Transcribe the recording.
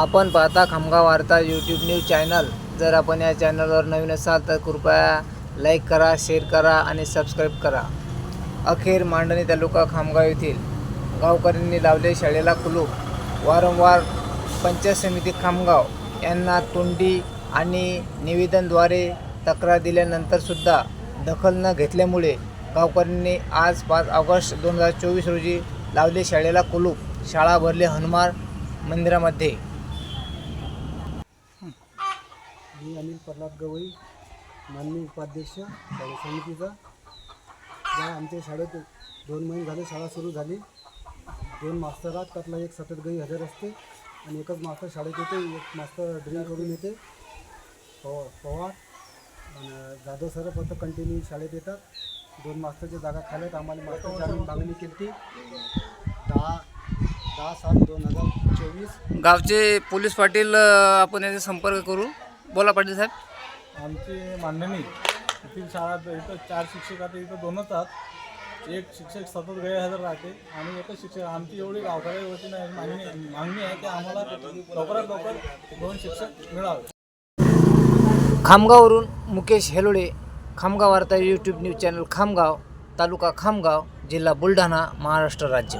आपण पाहता खामगाव वार्ता यूट्यूब न्यूज चॅनल. जर आपण या चॅनलवर नवीन असाल तर कृपया लाईक करा शेअर करा आणि सबस्क्राईब करा. अखेर मांडणी तालुका खामगाव येथील गावकऱ्यांनी लावले शाळेला कुलूप. वारंवार पंचायत समिती खामगाव यांना तोंडी आणि निवेदनद्वारे तक्रार दिल्यानंतरसुद्धा दखल न घेतल्यामुळे गावकऱ्यांनी आज पाच ऑगस्ट दोन हजार चोवीस रोजी लावले शाळेला कुलूप. शाळा भरले हनुमान मंदिरामध्ये. मी अनिल प्रल्हाद गवई माननीय उपाध्यक्ष शाळा समितीचा. ज्या आमच्या शाळेत दोन महिने झाले शाळा सुरू झाली. दोन मास्तर आहेत त्यातला एक सतत गई हजर असते आणि एकच मास्तर शाळेत येते एक मास्तर ड्रिंक करून येते. पव पवार आणि जाधव सर फक्त कंटिन्यू शाळेत येतात. दोन मास्तरच्या जागा खाल्यात आम्हाला मास्तर मागणी केली ती दहा दहा सात दोन हजार चोवीस. गावचे पोलीस पाटील आपण याचा संपर्क करू. बोला पाटील साहेब. आमची मांडणी येथील शाळा इथं चार शिक्षक आता इथं दोनच आहात. एक शिक्षक सतत गैरहजर राहते आणि एकच शिक्षक आमची एवढी गावकऱ्या वतीनं मागणी मागणी आहे की आम्हाला लवकरात लवकर दोन शिक्षक मिळावे. खामगाववरून मुकेश हेलोडे खामगाव वार्ता YouTube news channel Khamgaon taluka Khamgaon जिल्हा बुलढाणा महाराष्ट्र राज्य.